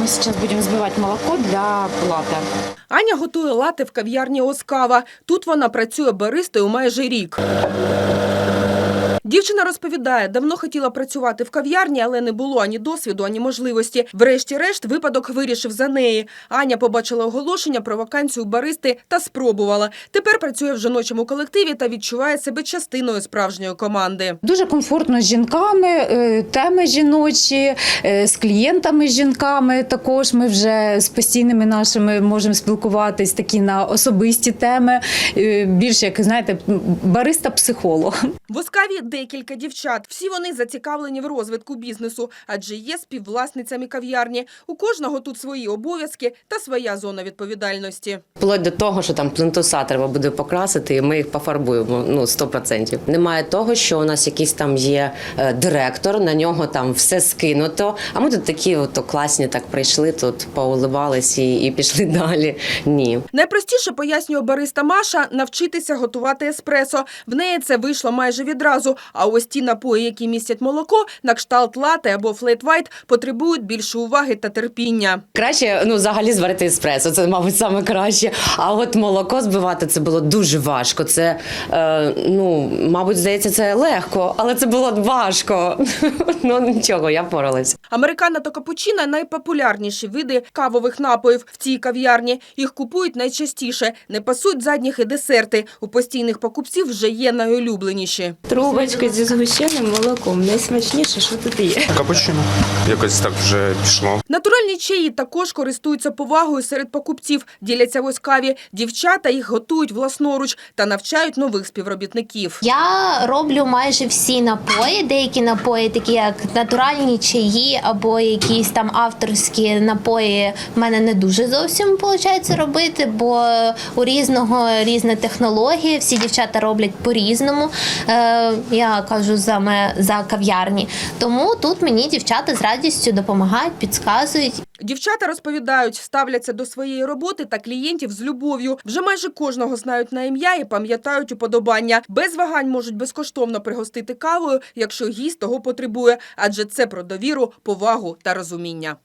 Мы сейчас будем взбивать молоко для плата. Аня готує лати в кав'ярні Оскава. Тут вона працює баристою майже рік. Дівчина розповідає, давно хотіла працювати в кав'ярні, але не було ані досвіду, ані можливості. Врешті-решт, випадок вирішив за неї. Аня побачила оголошення про вакансію баристи та спробувала. Тепер працює в жіночому колективі та відчуває себе частиною справжньої команди. Дуже комфортно з жінками, е, теми жіночі, е, з клієнтами з жінками. Також ми вже з постійними нашими можемо спілкуватись такі на особисті теми. Е, Більше як знаєте, бариста-психолог. В Оскаві декілька дівчат. Всі вони зацікавлені в розвитку бізнесу, адже є співвласницями кав'ярні. У кожного тут свої обов'язки та своя зона відповідальності. Вплоть до того, що там плинтуса треба буде покрасити, і ми їх пофарбуємо. Ну 100%. Немає того, що у нас якийсь там є е, директор, на нього там все скинуто. А ми тут такі, от класні, так прийшли, тут поуливались і, і пішли далі. Ні. Найпростіше пояснює бариста Маша навчитися готувати еспресо. В неї це вийшло майже відразу. А ось ті напої, які містять молоко, на кшталт лате або флет-вайт, потребують більше уваги та терпіння. Краще ну взагалі зварити еспресо, це мабуть саме краще. А от молоко збивати це було дуже важко. Це е, ну мабуть, здається, це легко, але це було важко. ну нічого, я впоралась. Американо та капучино – найпопулярніші види кавових напоїв в цій кав'ярні. Їх купують найчастіше. Не пасують задніх і десерти. У постійних покупців вже є найулюбленіші. Трубочка зі згущеним молоком. Найсмачніше, що тут є. Капучино. Якось так вже пішло. Натуральні чаї також користуються повагою серед покупців, діляться в Оскаві. Дівчата їх готують власноруч та навчають нових співробітників. Я роблю майже всі напої. Деякі напої, такі як натуральні чаї або якісь там авторські напої, в мене не дуже зовсім виходить робити, бо у різного різна технологія. Всі дівчата роблять по-різному. Е, я кажу за, за кав'ярні. Тому тут мені дівчата з радістю допомагають, підказують. Дівчата розповідають, ставляться до своєї роботи та клієнтів з любов'ю. Вже майже кожного знають на ім'я і пам'ятають уподобання. Без вагань можуть безкоштовно пригостити кавою, якщо гість того потребує, адже це про довіру, повагу та розуміння.